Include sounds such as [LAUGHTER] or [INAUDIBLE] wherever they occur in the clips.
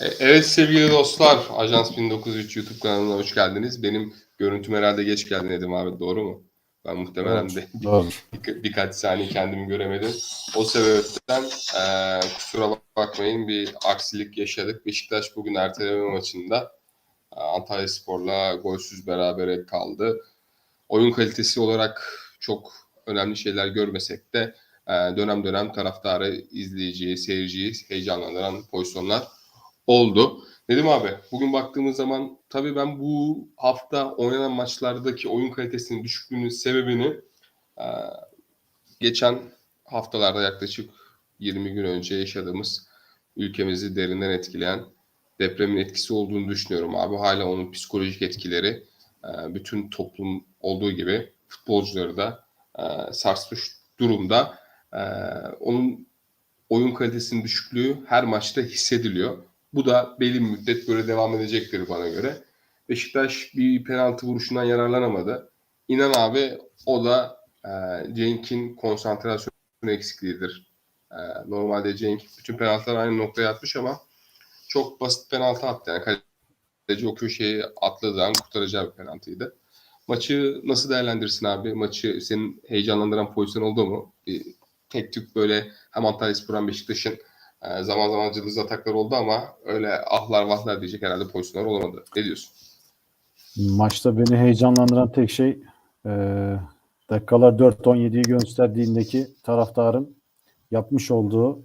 E- Evet sevgili dostlar, Ajans 1903 YouTube kanalına hoş geldiniz. Benim görüntüm herhalde geç geldi Nedim abi, doğru mu? Ben muhtemelen de Doğru. [LAUGHS] bir- birkaç saniye kendimi göremedim. O sebepten e, kusura bakmayın bir aksilik yaşadık. Beşiktaş bugün erteleme maçında e, Antalya Spor'la golsüz berabere kaldı. Oyun kalitesi olarak çok önemli şeyler görmesek de e, dönem dönem taraftarı, izleyiciyi, seyirciyi heyecanlandıran pozisyonlar oldu. Dedim abi bugün baktığımız zaman tabii ben bu hafta oynanan maçlardaki oyun kalitesinin düşüklüğünün sebebini e, geçen haftalarda yaklaşık 20 gün önce yaşadığımız ülkemizi derinden etkileyen depremin etkisi olduğunu düşünüyorum abi. Hala onun psikolojik etkileri e, bütün toplum olduğu gibi futbolcuları da e, sarsmış durumda. E, onun oyun kalitesinin düşüklüğü her maçta hissediliyor. Bu da belli bir müddet böyle devam edecektir bana göre. Beşiktaş bir penaltı vuruşundan yararlanamadı. İnan abi o da e, Cenk'in konsantrasyon eksikliğidir. E, normalde Cenk bütün penaltılar aynı noktaya atmış ama çok basit penaltı attı. Yani kaleci o köşeyi atladığı an kurtaracağı bir penaltıydı. Maçı nasıl değerlendirsin abi? Maçı senin heyecanlandıran pozisyon oldu mu? Bir, tek tük böyle hem Antalya Spor hem Beşiktaş'ın zaman zaman cılız ataklar oldu ama öyle ahlar vahlar diyecek herhalde pozisyonlar olamadı. Ne diyorsun? Maçta beni heyecanlandıran tek şey e, dakikalar 4-17'yi gösterdiğindeki taraftarın yapmış olduğu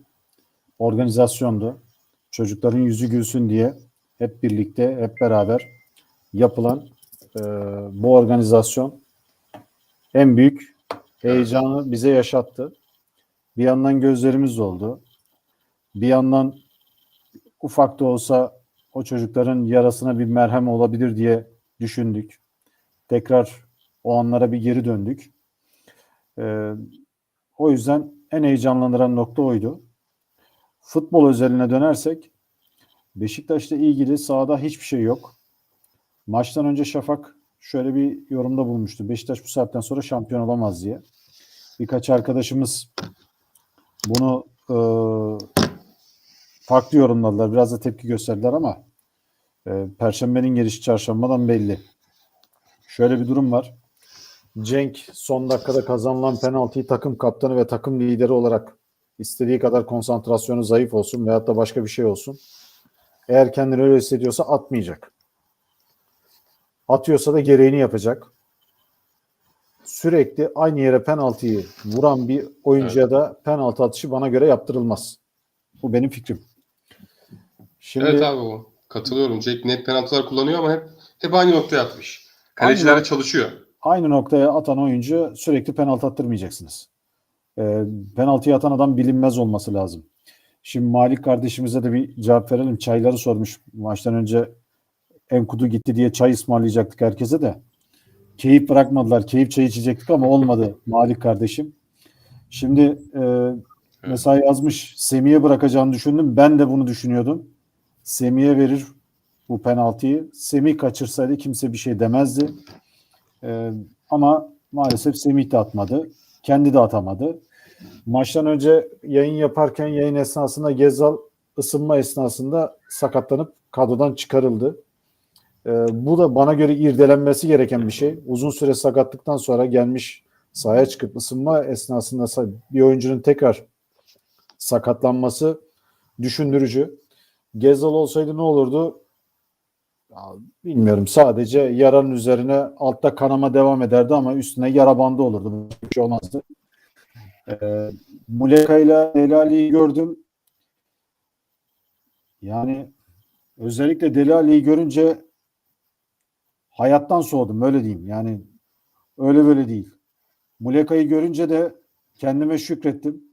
organizasyondu. Çocukların yüzü gülsün diye hep birlikte, hep beraber yapılan e, bu organizasyon en büyük heyecanı bize yaşattı. Bir yandan gözlerimiz doldu. Bir yandan ufak da olsa o çocukların yarasına bir merhem olabilir diye düşündük. Tekrar o anlara bir geri döndük. Ee, o yüzden en heyecanlandıran nokta oydu. Futbol özeline dönersek Beşiktaş'la ilgili sahada hiçbir şey yok. Maçtan önce Şafak şöyle bir yorumda bulmuştu. Beşiktaş bu saatten sonra şampiyon olamaz diye. Birkaç arkadaşımız bunu e, farklı yorumladılar. Biraz da tepki gösterdiler ama e, Perşembenin gelişi çarşambadan belli. Şöyle bir durum var. Cenk son dakikada kazanılan penaltıyı takım kaptanı ve takım lideri olarak istediği kadar konsantrasyonu zayıf olsun veyahut da başka bir şey olsun. Eğer kendini öyle hissediyorsa atmayacak. Atıyorsa da gereğini yapacak. Sürekli aynı yere penaltıyı vuran bir oyuncuya da penaltı atışı bana göre yaptırılmaz. Bu benim fikrim. Şimdi Evet abi o. Katılıyorum. Cenk net penaltılar kullanıyor ama hep hep aynı noktaya atmış. Kaleciler Aynı- çalışıyor. aynı noktaya atan oyuncu sürekli penaltı attırmayacaksınız. Ee, penaltıyı atan adam bilinmez olması lazım. Şimdi Malik kardeşimize de bir cevap verelim. Çayları sormuş maçtan önce Enkudu gitti diye çay ısmarlayacaktık herkese de. Keyif bırakmadılar. Keyif çay içecektik ama olmadı [LAUGHS] Malik kardeşim. Şimdi e, mesela yazmış Semih'e bırakacağını düşündüm. Ben de bunu düşünüyordum. Semih'e verir bu penaltıyı. Semih kaçırsaydı kimse bir şey demezdi. Ee, ama maalesef Semih de atmadı. Kendi de atamadı. Maçtan önce yayın yaparken yayın esnasında Gezal ısınma esnasında sakatlanıp kadrodan çıkarıldı. Ee, bu da bana göre irdelenmesi gereken bir şey. Uzun süre sakatlıktan sonra gelmiş sahaya çıkıp ısınma esnasında bir oyuncunun tekrar sakatlanması düşündürücü. Gezal olsaydı ne olurdu? Ya, bilmiyorum. Sadece yaranın üzerine altta kanama devam ederdi ama üstüne yara bandı olurdu. Bir şey olmazdı. Ee, Muleka ile Delali'yi gördüm. Yani özellikle Delali'yi görünce hayattan soğudum. Öyle diyeyim. Yani öyle böyle değil. Muleka'yı görünce de kendime şükrettim.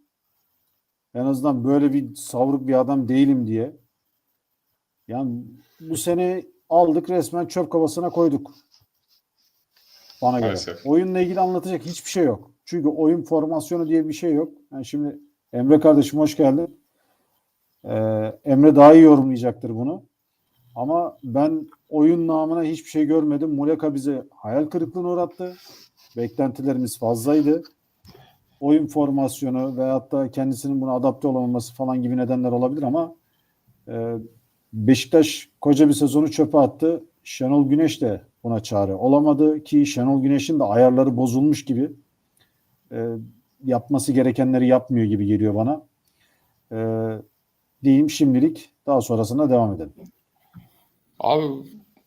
En azından böyle bir savruk bir adam değilim diye. Yani bu sene aldık resmen çöp kovasına koyduk. Bana göre. Maalesef. Oyunla ilgili anlatacak hiçbir şey yok. Çünkü oyun formasyonu diye bir şey yok. Yani şimdi Emre kardeşim hoş geldin. Ee, Emre daha iyi yorumlayacaktır bunu. Ama ben oyun namına hiçbir şey görmedim. Muleka bize hayal kırıklığına uğrattı. Beklentilerimiz fazlaydı. Oyun formasyonu veyahut da kendisinin buna adapte olamaması falan gibi nedenler olabilir ama e, Beşiktaş koca bir sezonu çöpe attı. Şenol Güneş de buna çare olamadı ki Şenol Güneş'in de ayarları bozulmuş gibi e, yapması gerekenleri yapmıyor gibi geliyor bana. E, diyeyim şimdilik daha sonrasında devam edelim. Abi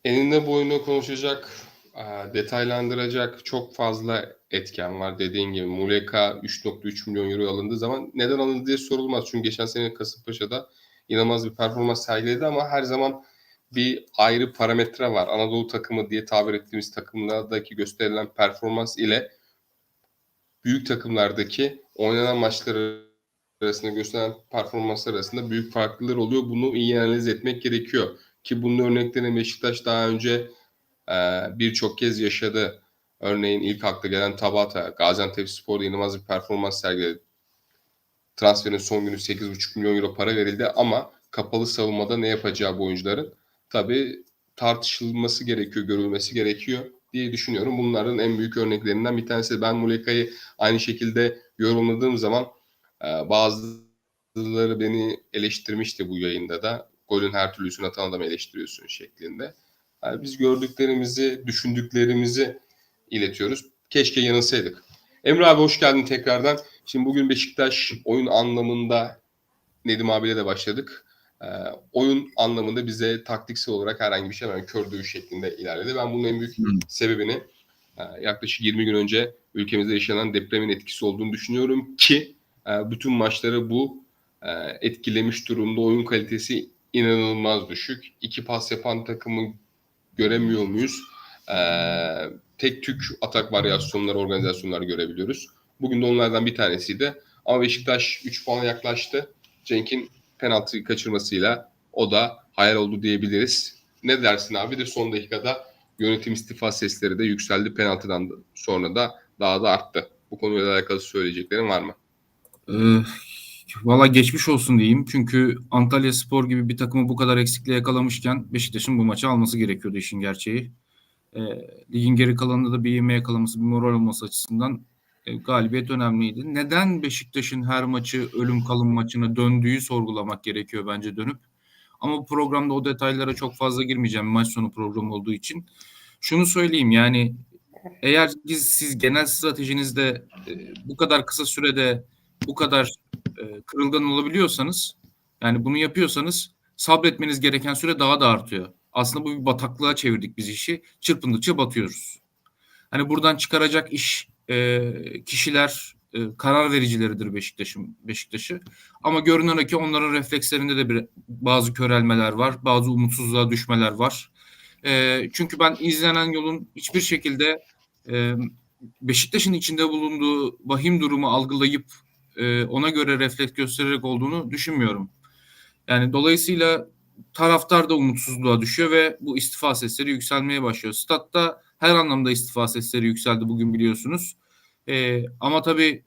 eninde boyuna konuşacak, e, detaylandıracak çok fazla etken var. Dediğin gibi Muleka 3.3 milyon euro alındığı zaman neden alındı diye sorulmaz. Çünkü geçen sene Kasımpaşa'da inanılmaz bir performans sergiledi ama her zaman bir ayrı parametre var. Anadolu takımı diye tabir ettiğimiz takımlardaki gösterilen performans ile büyük takımlardaki oynanan maçlar arasında gösteren performanslar arasında büyük farklılıklar oluyor. Bunu iyi analiz etmek gerekiyor. Ki bunun örneklerini Beşiktaş daha önce e, birçok kez yaşadı. Örneğin ilk akla gelen Tabata, Gaziantep Spor'da inanılmaz bir performans sergiledi. Transferin son günü 8,5 milyon euro para verildi ama kapalı savunmada ne yapacağı bu oyuncuların tabii tartışılması gerekiyor, görülmesi gerekiyor diye düşünüyorum. Bunların en büyük örneklerinden bir tanesi. Ben Muleka'yı aynı şekilde yorumladığım zaman e, bazıları beni eleştirmişti bu yayında da. Golün her türlüsünü atan adamı eleştiriyorsun şeklinde. Yani biz gördüklerimizi, düşündüklerimizi iletiyoruz. Keşke yanılsaydık. Emre abi hoş geldin tekrardan. Şimdi bugün Beşiktaş oyun anlamında Nedim abiyle de başladık. Ee, oyun anlamında bize taktiksel olarak herhangi bir şey yani kör dövüş şeklinde ilerledi. Ben bunun en büyük Hı. sebebini e, yaklaşık 20 gün önce ülkemizde yaşanan depremin etkisi olduğunu düşünüyorum ki e, bütün maçları bu e, etkilemiş durumda. Oyun kalitesi inanılmaz düşük. İki pas yapan takımı göremiyor muyuz? E, tek tük atak varyasyonları, organizasyonlar görebiliyoruz. Bugün de onlardan bir tanesiydi. Ama Beşiktaş 3 puana yaklaştı. Cenk'in penaltıyı kaçırmasıyla o da hayal oldu diyebiliriz. Ne dersin abi? De son dakikada yönetim istifa sesleri de yükseldi. Penaltıdan da- sonra da daha da arttı. Bu konuyla alakalı söyleyeceklerin var mı? Ee, Valla geçmiş olsun diyeyim. Çünkü Antalya Spor gibi bir takımı bu kadar eksikliğe yakalamışken Beşiktaş'ın bu maçı alması gerekiyordu işin gerçeği. Ee, ligin geri kalanında da bir ivme yakalaması, bir moral olması açısından e, galibiyet önemliydi. Neden Beşiktaş'ın her maçı ölüm kalım maçına döndüğü sorgulamak gerekiyor bence dönüp. Ama bu programda o detaylara çok fazla girmeyeceğim maç sonu programı olduğu için. Şunu söyleyeyim yani eğer siz, siz genel stratejinizde e, bu kadar kısa sürede bu kadar e, kırılgan olabiliyorsanız yani bunu yapıyorsanız sabretmeniz gereken süre daha da artıyor. Aslında bu bir bataklığa çevirdik biz işi. Çırpındıkça batıyoruz. Hani buradan çıkaracak iş e, kişiler e, karar vericileridir Beşiktaş'ın Beşiktaş'ı. Ama görünen o ki onların reflekslerinde de bir, bazı körelmeler var, bazı umutsuzluğa düşmeler var. E, çünkü ben izlenen yolun hiçbir şekilde e, Beşiktaş'ın içinde bulunduğu vahim durumu algılayıp e, ona göre refleks göstererek olduğunu düşünmüyorum. Yani dolayısıyla taraftar da umutsuzluğa düşüyor ve bu istifa sesleri yükselmeye başlıyor. Statta her anlamda istifa sesleri yükseldi bugün biliyorsunuz. E, ama tabii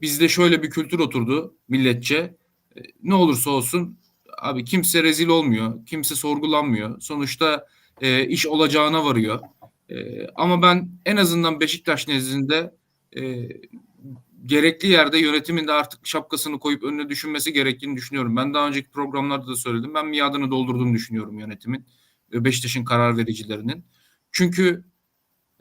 bizde şöyle bir kültür oturdu milletçe. E, ne olursa olsun abi kimse rezil olmuyor, kimse sorgulanmıyor. Sonuçta e, iş olacağına varıyor. E, ama ben en azından Beşiktaş nezdinde e, gerekli yerde yönetimin de artık şapkasını koyup önüne düşünmesi gerektiğini düşünüyorum. Ben daha önceki programlarda da söyledim. Ben miadını doldurduğunu düşünüyorum yönetimin. Beşiktaş'ın karar vericilerinin. Çünkü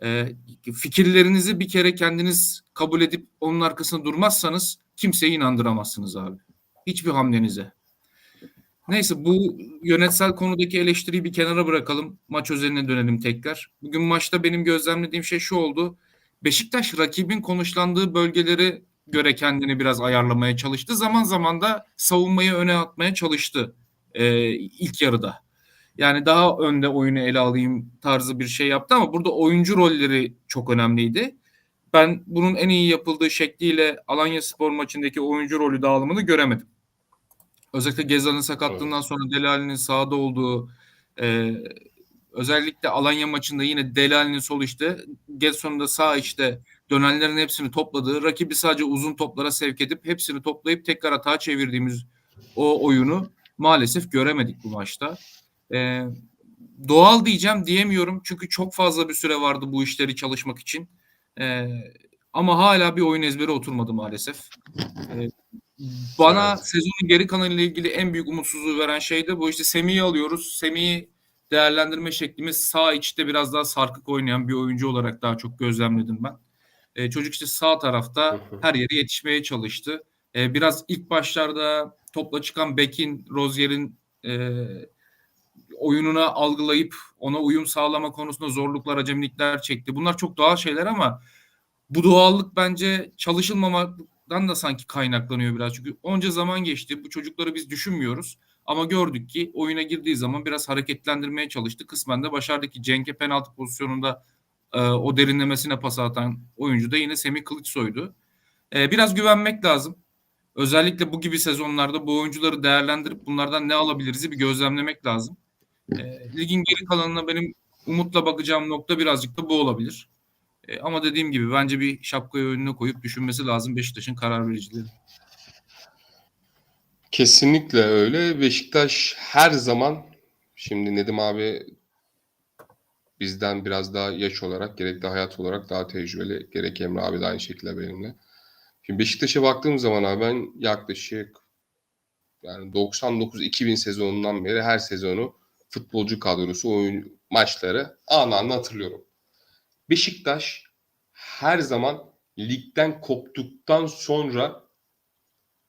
e, fikirlerinizi bir kere kendiniz kabul edip onun arkasında durmazsanız kimseyi inandıramazsınız abi. Hiçbir hamlenize. Neyse bu yönetsel konudaki eleştiriyi bir kenara bırakalım. Maç özeline dönelim tekrar. Bugün maçta benim gözlemlediğim şey şu oldu. Beşiktaş rakibin konuşlandığı bölgeleri göre kendini biraz ayarlamaya çalıştı. Zaman zaman da savunmayı öne atmaya çalıştı e, ilk yarıda. Yani daha önde oyunu ele alayım tarzı bir şey yaptı ama burada oyuncu rolleri çok önemliydi. Ben bunun en iyi yapıldığı şekliyle Alanya Spor maçındaki oyuncu rolü dağılımını göremedim. Özellikle Gezal'ın sakatlığından sonra Delali'nin sahada olduğu e, özellikle Alanya maçında yine Delali'nin sol işte Getson'un da sağ işte dönenlerin hepsini topladığı, rakibi sadece uzun toplara sevk edip hepsini toplayıp tekrar hata çevirdiğimiz o oyunu maalesef göremedik bu maçta. Ee, doğal diyeceğim diyemiyorum çünkü çok fazla bir süre vardı bu işleri çalışmak için. Ee, ama hala bir oyun ezberi oturmadı maalesef. Ee, Bana Evet. sezonun geri kalanıyla ilgili en büyük umutsuzluğu veren şey de bu işte Semih'i alıyoruz. Semih'i değerlendirme şeklimiz sağ içte biraz daha sarkık oynayan bir oyuncu olarak daha çok gözlemledim ben. E, çocuk işte sağ tarafta her yere yetişmeye çalıştı. E, biraz ilk başlarda topla çıkan Beck'in, Rozier'in e, oyununa algılayıp ona uyum sağlama konusunda zorluklar, acemilikler çekti. Bunlar çok doğal şeyler ama bu doğallık bence çalışılmamaktan da sanki kaynaklanıyor biraz. Çünkü onca zaman geçti. Bu çocukları biz düşünmüyoruz. Ama gördük ki oyuna girdiği zaman biraz hareketlendirmeye çalıştı. Kısmen de başardı ki Cenk'e penaltı pozisyonunda e, o derinlemesine pas atan oyuncu da yine Semih Kılıçsoy'du. E, biraz güvenmek lazım. Özellikle bu gibi sezonlarda bu oyuncuları değerlendirip bunlardan ne alabiliriz'i bir gözlemlemek lazım. E, ligin geri kalanına benim umutla bakacağım nokta birazcık da bu olabilir. E, ama dediğim gibi bence bir şapkayı önüne koyup düşünmesi lazım Beşiktaş'ın karar vericileri. Kesinlikle öyle. Beşiktaş her zaman şimdi Nedim abi bizden biraz daha yaş olarak gerek de hayat olarak daha tecrübeli. Gerek Emre abi de aynı şekilde benimle. Şimdi Beşiktaş'a baktığım zaman abi ben yaklaşık yani 99-2000 sezonundan beri her sezonu futbolcu kadrosu, oyun maçları an an hatırlıyorum. Beşiktaş her zaman ligden koptuktan sonra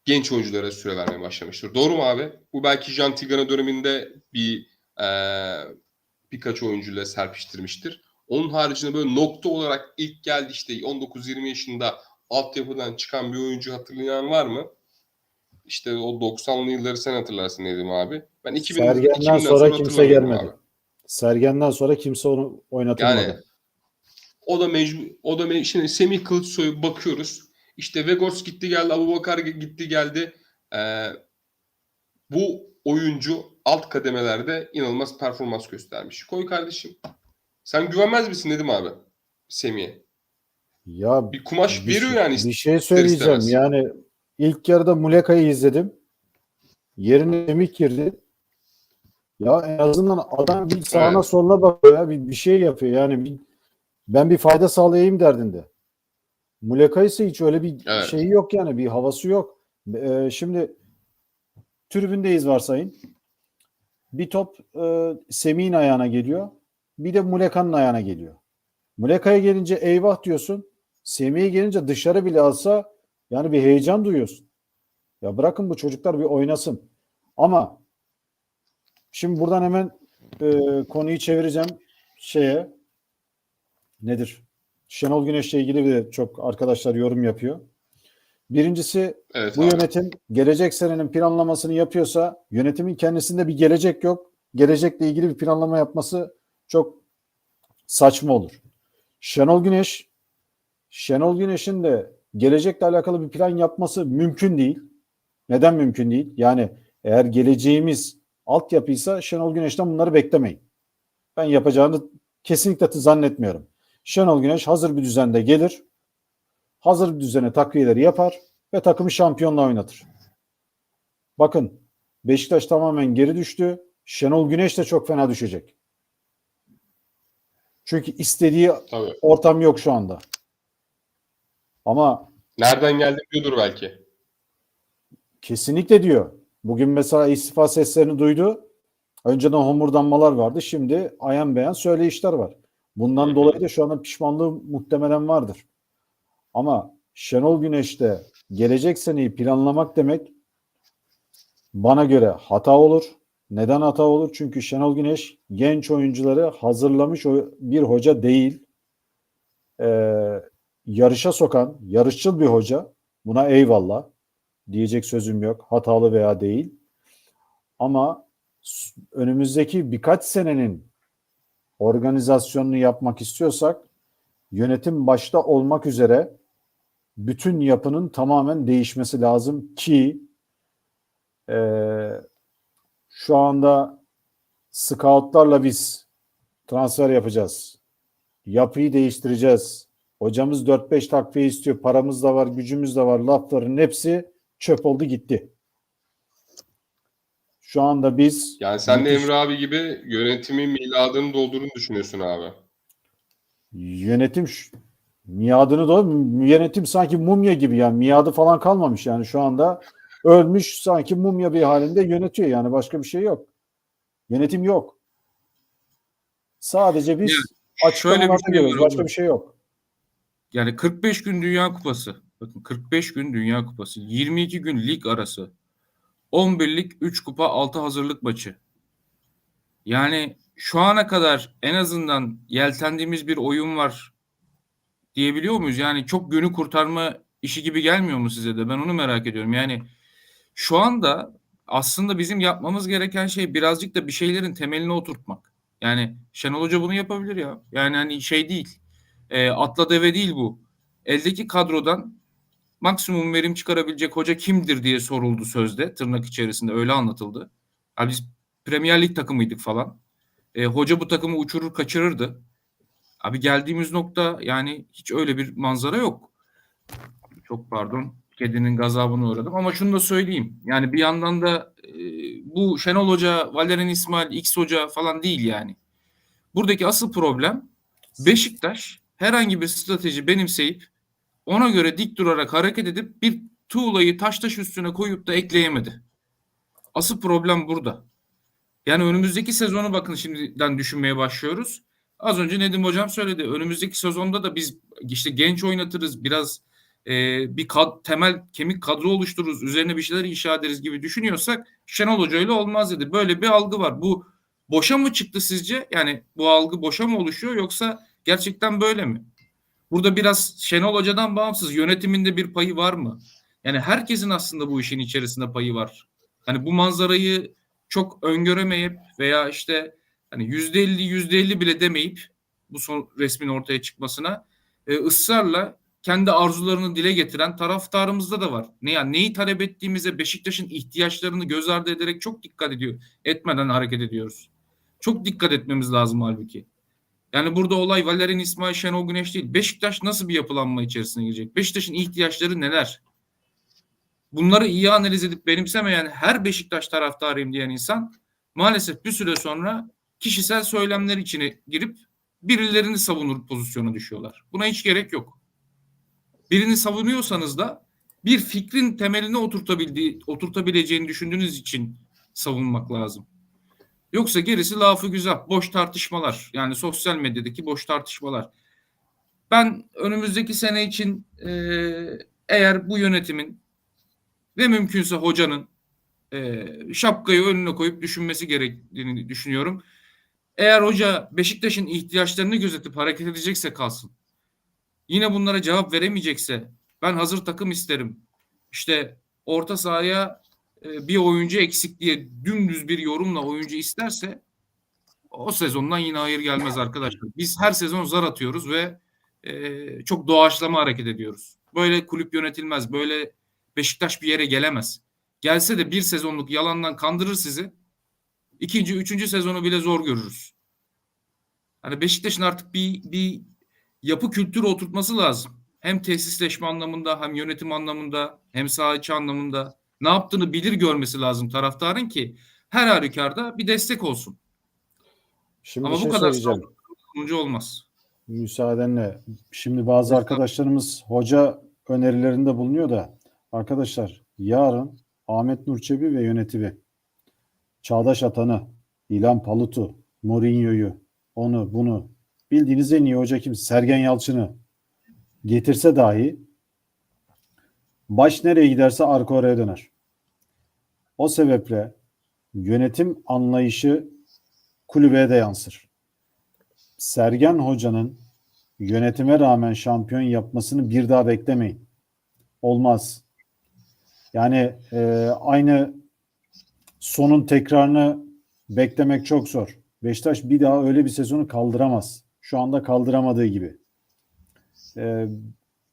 genç oyunculara süre vermeye başlamıştır. Doğru mu abi? Bu belki Jean Tigana döneminde bir eee, birkaç oyuncuyla serpiştirmiştir. Onun haricinde böyle nokta olarak ilk geldi işte 19-20 yaşında altyapıdan çıkan bir oyuncu hatırlayan var mı? İşte o 90'lı yılları sen hatırlarsın Nedim abi. Ben 2000, Sergen'den 2000'den sonra kimse gelmedi. abi. Sergen'den sonra kimse onu oynatamadı. Yani o da mecbur o da me- şimdi Semih Kılıçsoy'a bakıyoruz. İşte Vegors gitti geldi, Abubakar gitti geldi. Ee, bu oyuncu alt kademelerde inanılmaz performans göstermiş. Koy kardeşim. Sen güvenmez misin dedim abi Semih'e. ya Bir kumaş bir, veriyor şey- yani. bir şey söyleyeceğim. Yani ilk yarıda Muleka'yı izledim. Yerine Semih girdi. Ya en azından adam bir sağına Evet. soluna bakıyor ya. Bir, bir şey yapıyor. Yani bir, ben bir fayda sağlayayım derdinde. Muleka ise hiç öyle bir Evet. şeyi yok yani. Bir havası yok. Ee, şimdi tribündeyiz varsayın. Bir top e, Semih'in ayağına geliyor. Bir de Muleka'nın ayağına geliyor. Muleka'ya gelince eyvah diyorsun. Semih'e gelince dışarı bile alsa yani bir heyecan duyuyorsun. Ya bırakın bu çocuklar bir oynasın. Ama şimdi buradan hemen e, konuyu çevireceğim şeye nedir? Şenol Güneş'le ilgili de çok arkadaşlar yorum yapıyor. Birincisi Evet bu abi. yönetim gelecek senenin planlamasını yapıyorsa yönetimin kendisinde bir gelecek yok. Gelecekle ilgili bir planlama yapması çok saçma olur. Şenol Güneş Şenol Güneş'in de gelecekle alakalı bir plan yapması mümkün değil. Neden mümkün değil? Yani eğer geleceğimiz altyapıysa Şenol Güneş'ten bunları beklemeyin. Ben yapacağını kesinlikle zannetmiyorum. Şenol Güneş hazır bir düzende gelir. Hazır bir düzene takviyeleri yapar ve takımı şampiyonla oynatır. Bakın Beşiktaş tamamen geri düştü. Şenol Güneş de çok fena düşecek. Çünkü istediği Tabii. ortam yok şu anda. Ama Nereden geldi diyordur belki. kesinlikle diyor. Bugün mesela istifa seslerini duydu. Önceden homurdanmalar vardı. Şimdi ayan beyan söyleyişler var. Bundan dolayı da şu anda pişmanlığı muhtemelen vardır. Ama Şenol Güneş'te gelecek seneyi planlamak demek bana göre hata olur. Neden hata olur? Çünkü Şenol Güneş genç oyuncuları hazırlamış bir hoca değil. Ee, yarışa sokan, yarışçıl bir hoca. Buna eyvallah. Diyecek sözüm yok. Hatalı veya değil. Ama önümüzdeki birkaç senenin organizasyonunu yapmak istiyorsak yönetim başta olmak üzere bütün yapının tamamen değişmesi lazım ki eee, şu anda scoutlarla biz transfer yapacağız. Yapıyı değiştireceğiz. Hocamız 4-5 takviye istiyor. Paramız da var, gücümüz de var. Lafların hepsi çöp oldu gitti. Şu anda biz Yani sen de Emre abi gibi yönetimin miladını doldurduğunu düşünüyorsun abi. Yönetim miadını da yönetim sanki mumya gibi yani miadı falan kalmamış yani şu anda ölmüş sanki mumya bir halinde yönetiyor yani başka bir şey yok. Yönetim yok. Sadece biz şöyle bir şey görüyoruz. Başka bir şey yok. Yani 45 gün Dünya Kupası. Bakın 45 gün Dünya Kupası. 22 gün lig arası. 11'lik 3 kupa 6 hazırlık maçı. Yani şu ana kadar en azından yeltendiğimiz bir oyun var diyebiliyor muyuz? Yani çok günü kurtarma işi gibi gelmiyor mu size de? Ben onu merak ediyorum. Yani şu anda aslında bizim yapmamız gereken şey birazcık da bir şeylerin temelini oturtmak. Yani Şenol Hoca bunu yapabilir ya. Yani hani şey değil. E, atla deve değil bu. Eldeki kadrodan maksimum verim çıkarabilecek hoca kimdir diye soruldu sözde. Tırnak içerisinde öyle anlatıldı. Yani biz Premier Lig takımıydık falan. E, hoca bu takımı uçurur kaçırırdı. Abi geldiğimiz nokta yani hiç öyle bir manzara yok. Çok pardon. Kedinin gazabına uğradım ama şunu da söyleyeyim. Yani bir yandan da e, bu Şenol Hoca, Valerian İsmail, X Hoca falan değil yani. Buradaki asıl problem Beşiktaş herhangi bir strateji benimseyip ona göre dik durarak hareket edip bir tuğlayı taş taş üstüne koyup da ekleyemedi. Asıl problem burada. Yani önümüzdeki sezonu bakın şimdiden düşünmeye başlıyoruz. Az önce Nedim Hocam söyledi. Önümüzdeki sezonda da biz işte genç oynatırız. Biraz e, bir kad, temel kemik kadro oluştururuz. Üzerine bir şeyler inşa ederiz gibi düşünüyorsak Şenol Hoca öyle olmaz dedi. Böyle bir algı var. Bu boşa mı çıktı sizce? Yani bu algı boşa mı oluşuyor yoksa gerçekten böyle mi? Burada biraz Şenol Hoca'dan bağımsız yönetiminde bir payı var mı? Yani herkesin aslında bu işin içerisinde payı var. Hani bu manzarayı çok öngöremeyip veya işte hani yüzde elli yüzde elli bile demeyip bu son resmin ortaya çıkmasına e, ısrarla kendi arzularını dile getiren taraftarımızda da var. Ne yani neyi talep ettiğimize Beşiktaş'ın ihtiyaçlarını göz ardı ederek çok dikkat ediyor. Etmeden hareket ediyoruz. Çok dikkat etmemiz lazım halbuki. Yani burada olay Valerian İsmail Şenol Güneş değil. Beşiktaş nasıl bir yapılanma içerisine girecek? Beşiktaş'ın ihtiyaçları neler? Bunları iyi analiz edip benimsemeyen her Beşiktaş taraftarıyım diyen insan maalesef bir süre sonra kişisel söylemler içine girip birilerini savunur pozisyona düşüyorlar. Buna hiç gerek yok. Birini savunuyorsanız da bir fikrin temeline oturtabildiği, oturtabileceğini düşündüğünüz için savunmak lazım. Yoksa gerisi lafı güzel. Boş tartışmalar. Yani sosyal medyadaki boş tartışmalar. Ben önümüzdeki sene için e, eğer bu yönetimin ve mümkünse hocanın e, şapkayı önüne koyup düşünmesi gerektiğini düşünüyorum. Eğer hoca Beşiktaş'ın ihtiyaçlarını gözetip hareket edecekse kalsın. Yine bunlara cevap veremeyecekse ben hazır takım isterim. İşte orta sahaya bir oyuncu eksik diye dümdüz bir yorumla oyuncu isterse o sezondan yine hayır gelmez arkadaşlar. Biz her sezon zar atıyoruz ve e, çok doğaçlama hareket ediyoruz. Böyle kulüp yönetilmez. Böyle Beşiktaş bir yere gelemez. Gelse de bir sezonluk yalandan kandırır sizi. İkinci, üçüncü sezonu bile zor görürüz. Hani Beşiktaş'ın artık bir, bir yapı kültürü oturtması lazım. Hem tesisleşme anlamında hem yönetim anlamında hem saha içi anlamında ne yaptığını bilir görmesi lazım taraftarın ki her halükarda bir destek olsun. Şimdi Ama bu şey kadar sonucu olmaz. Müsaadenle. Şimdi bazı arkadaşlarımız hoca önerilerinde bulunuyor da arkadaşlar yarın Ahmet Nurçebi ve yönetimi Çağdaş Atan'ı, İlhan Palut'u, Mourinho'yu, onu bunu bildiğiniz en iyi hoca kim? Sergen Yalçın'ı getirse dahi baş nereye giderse arka oraya döner. O sebeple yönetim anlayışı kulübeye de yansır. Sergen Hoca'nın yönetime rağmen şampiyon yapmasını bir daha beklemeyin. Olmaz. Yani e, aynı sonun tekrarını beklemek çok zor. Beşiktaş bir daha öyle bir sezonu kaldıramaz. Şu anda kaldıramadığı gibi. E,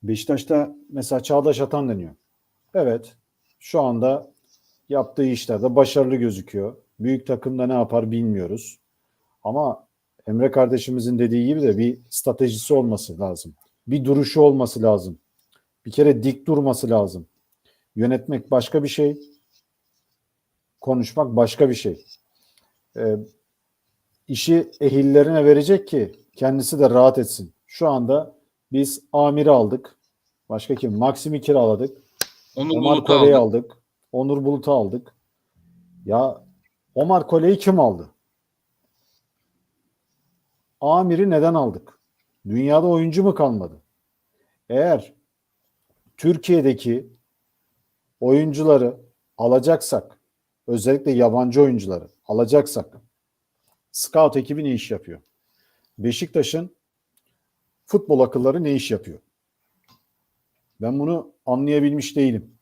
Beşiktaş'ta mesela Çağdaş Atan deniyor. Evet. Şu anda yaptığı işlerde başarılı gözüküyor. Büyük takımda ne yapar bilmiyoruz. Ama Emre kardeşimizin dediği gibi de bir stratejisi olması lazım. Bir duruşu olması lazım. Bir kere dik durması lazım. Yönetmek başka bir şey. Konuşmak başka bir şey. Ee, işi ehillerine verecek ki kendisi de rahat etsin. Şu anda biz Amir'i aldık. Başka kim? Maxim'i kiraladık. Onu Omar Bulut'u Kore'yi aldı. aldık. Onur Bulut'u aldık. Ya Omar Kole'yi kim aldı? Amir'i neden aldık? Dünyada oyuncu mu kalmadı? Eğer Türkiye'deki oyuncuları alacaksak, özellikle yabancı oyuncuları alacaksak, scout ekibi ne iş yapıyor? Beşiktaş'ın futbol akılları ne iş yapıyor? Ben bunu anlayabilmiş değilim.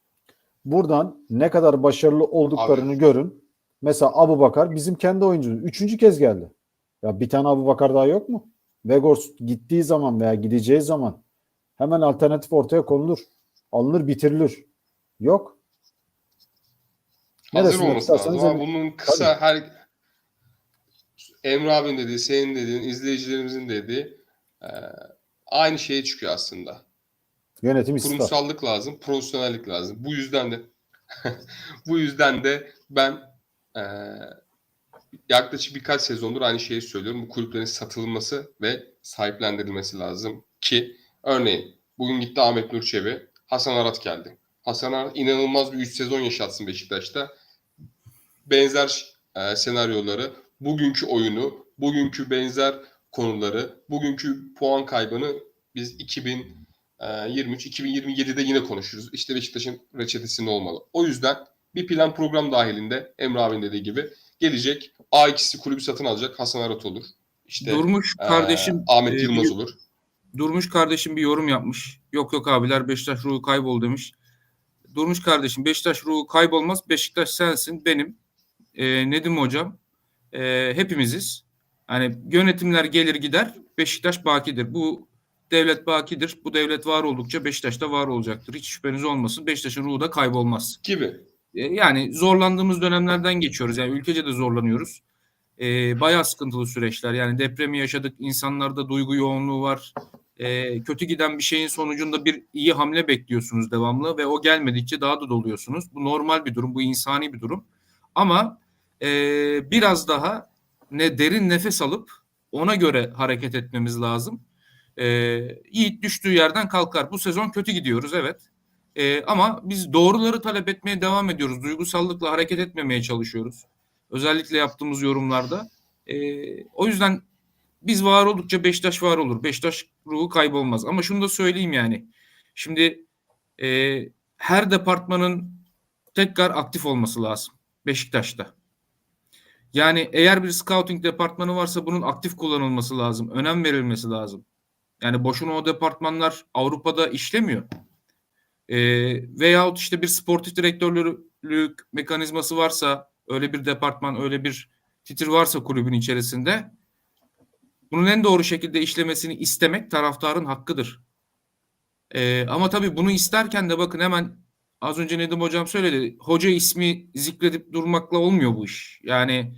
Buradan ne kadar başarılı olduklarını Abi. görün. Mesela Abu Bakar bizim kendi oyuncumuz. Üçüncü kez geldi. Ya bir tane Abu Bakar daha yok mu? Vegors gittiği zaman veya gideceği zaman hemen alternatif ortaya konulur. Alınır bitirilir. Yok. Hazır Neresinde olması lazım tutarsanız ama bunun kısa her Emre abinin dediği, senin dediğin, izleyicilerimizin dediği aynı şeye çıkıyor aslında. Yönetim ister. Kurumsallık lazım, profesyonellik lazım. Bu yüzden de [LAUGHS] bu yüzden de ben e, yaklaşık birkaç sezondur aynı şeyi söylüyorum. Bu kulüplerin satılması ve sahiplendirilmesi lazım ki örneğin bugün gitti Ahmet Nur Hasan Arat geldi. Hasan Arat inanılmaz bir 3 sezon yaşatsın Beşiktaş'ta. Benzer e, senaryoları, bugünkü oyunu, bugünkü benzer konuları, bugünkü puan kaybını biz 2023-2027'de yine konuşuruz. İşte Beşiktaş'ın reçetesi ne olmalı? O yüzden bir plan program dahilinde Emre abinin dediği gibi gelecek. A2'si kulübü satın alacak. Hasan Arat olur. İşte Durmuş e, kardeşim Ahmet e, Yılmaz olur. Durmuş kardeşim bir yorum yapmış. Yok yok abiler Beşiktaş ruhu kaybol demiş. Durmuş kardeşim Beşiktaş ruhu kaybolmaz. Beşiktaş sensin benim. Ee, Nedim hocam. Ee, hepimiziz. Yani yönetimler gelir gider. Beşiktaş bakidir. Bu devlet bakidir. Bu devlet var oldukça Beşiktaş da var olacaktır. Hiç şüpheniz olmasın. Beşiktaş'ın ruhu da kaybolmaz. Gibi. E, yani zorlandığımız dönemlerden geçiyoruz. Yani ülkece de zorlanıyoruz. E, bayağı sıkıntılı süreçler. Yani depremi yaşadık. İnsanlarda duygu yoğunluğu var. E, kötü giden bir şeyin sonucunda bir iyi hamle bekliyorsunuz devamlı ve o gelmedikçe daha da doluyorsunuz. Bu normal bir durum. Bu insani bir durum. Ama e, biraz daha ne derin nefes alıp ona göre hareket etmemiz lazım. E, Yiğit düştüğü yerden kalkar. Bu sezon kötü gidiyoruz evet. Ee, ama biz doğruları talep etmeye devam ediyoruz. Duygusallıkla hareket etmemeye çalışıyoruz. Özellikle yaptığımız yorumlarda. Ee, o yüzden biz var oldukça Beşiktaş var olur. Beşiktaş ruhu kaybolmaz. Ama şunu da söyleyeyim yani. Şimdi e, her departmanın tekrar aktif olması lazım. Beşiktaş'ta. Yani eğer bir scouting departmanı varsa bunun aktif kullanılması lazım. Önem verilmesi lazım. Yani boşuna o departmanlar Avrupa'da işlemiyor. E, veyahut işte bir sportif direktörlük mekanizması varsa öyle bir departman öyle bir titir varsa kulübün içerisinde bunun en doğru şekilde işlemesini istemek taraftarın hakkıdır. E, ama tabii bunu isterken de bakın hemen az önce Nedim Hocam söyledi. Hoca ismi zikredip durmakla olmuyor bu iş. Yani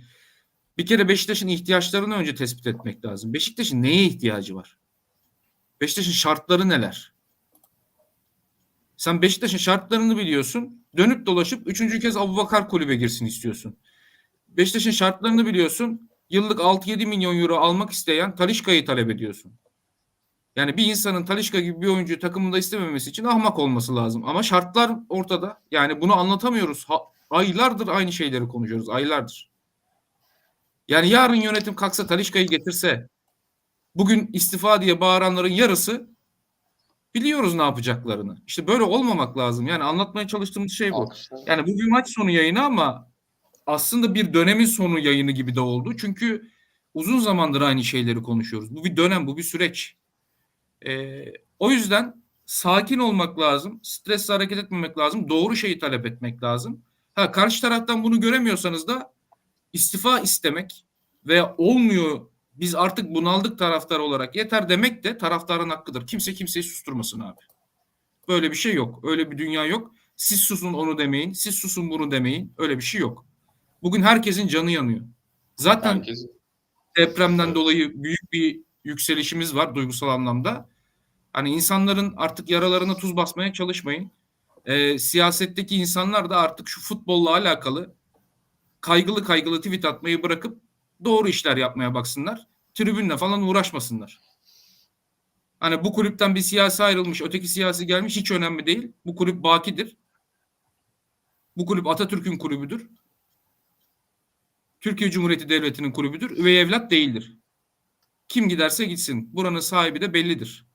bir kere Beşiktaş'ın ihtiyaçlarını önce tespit etmek lazım. Beşiktaş'ın neye ihtiyacı var? Beşiktaş'ın şartları neler? Sen Beşiktaş'ın şartlarını biliyorsun. Dönüp dolaşıp üçüncü kez Abubakar kulübe girsin istiyorsun. Beşiktaş'ın şartlarını biliyorsun. Yıllık 6-7 milyon euro almak isteyen Talişka'yı talep ediyorsun. Yani bir insanın Talişka gibi bir oyuncuyu takımında istememesi için ahmak olması lazım. Ama şartlar ortada. Yani bunu anlatamıyoruz. Aylardır aynı şeyleri konuşuyoruz. Aylardır. Yani yarın yönetim kalksa Talişka'yı getirse bugün istifa diye bağıranların yarısı biliyoruz ne yapacaklarını. İşte böyle olmamak lazım. Yani anlatmaya çalıştığımız şey bu. Yani bu bir maç sonu yayını ama aslında bir dönemin sonu yayını gibi de oldu. Çünkü uzun zamandır aynı şeyleri konuşuyoruz. Bu bir dönem, bu bir süreç. Ee, o yüzden sakin olmak lazım. Stresle hareket etmemek lazım. Doğru şeyi talep etmek lazım. Ha karşı taraftan bunu göremiyorsanız da istifa istemek veya olmuyor biz artık bunaldık taraftar olarak yeter demek de taraftarın hakkıdır. Kimse kimseyi susturmasın abi. Böyle bir şey yok. Öyle bir dünya yok. Siz susun onu demeyin. Siz susun bunu demeyin. Öyle bir şey yok. Bugün herkesin canı yanıyor. Zaten Herkes depremden dolayı büyük bir yükselişimiz var duygusal anlamda. Hani insanların artık yaralarına tuz basmaya çalışmayın. Ee, siyasetteki insanlar da artık şu futbolla alakalı kaygılı kaygılı tweet atmayı bırakıp doğru işler yapmaya baksınlar. Tribünle falan uğraşmasınlar. Hani bu kulüpten bir siyasi ayrılmış, öteki siyasi gelmiş hiç önemli değil. Bu kulüp bakidir. Bu kulüp Atatürk'ün kulübüdür. Türkiye Cumhuriyeti Devleti'nin kulübüdür. Üvey evlat değildir. Kim giderse gitsin. Buranın sahibi de bellidir.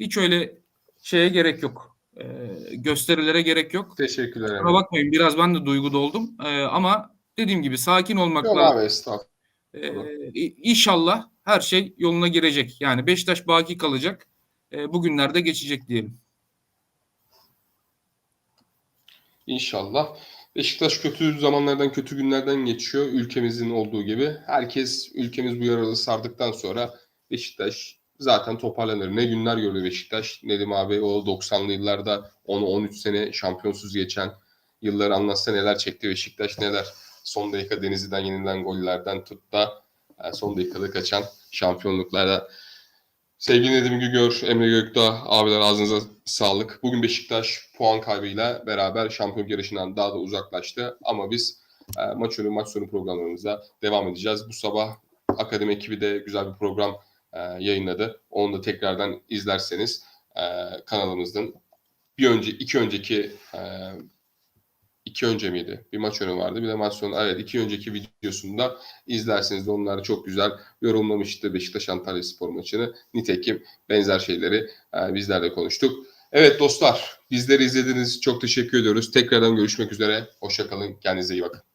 Hiç öyle şeye gerek yok. Ee, gösterilere gerek yok. Teşekkürler. Kusura bakmayın biraz ben de duygu doldum. Ee, ama dediğim gibi sakin olmak Yok lazım. abi estağfurullah. Ee, inşallah her şey yoluna girecek. Yani Beşiktaş baki kalacak. Ee, bugünlerde geçecek diyelim. İnşallah. Beşiktaş kötü zamanlardan, kötü günlerden geçiyor. Ülkemizin olduğu gibi. Herkes ülkemiz bu yaralı sardıktan sonra Beşiktaş zaten toparlanır. Ne günler gördü Beşiktaş. Nedim abi o 90'lı yıllarda 10-13 sene şampiyonsuz geçen yılları anlatsa neler çekti Beşiktaş neler. Son dakika Denizli'den yenilen gollerden tut da e, son dakikada kaçan şampiyonluklarda. Sevgili Nedim Gügör, Emre Gökdağ abiler ağzınıza sağlık. Bugün Beşiktaş puan kaybıyla beraber şampiyonluk yarışından daha da uzaklaştı. Ama biz e, maç önü maç sonu programlarımıza devam edeceğiz. Bu sabah akademi ekibi de güzel bir program e, yayınladı. Onu da tekrardan izlerseniz e, kanalımızdan bir önce iki önceki e, iki önce miydi? Bir maç önü vardı. Bir de maç sonu. Evet iki önceki videosunda izlerseniz de onlar çok güzel yorumlamıştı Beşiktaş Antalya Spor maçını. Nitekim benzer şeyleri e, bizler de konuştuk. Evet dostlar bizleri izlediğiniz için çok teşekkür ediyoruz. Tekrardan görüşmek üzere. Hoşçakalın. Kendinize iyi bakın.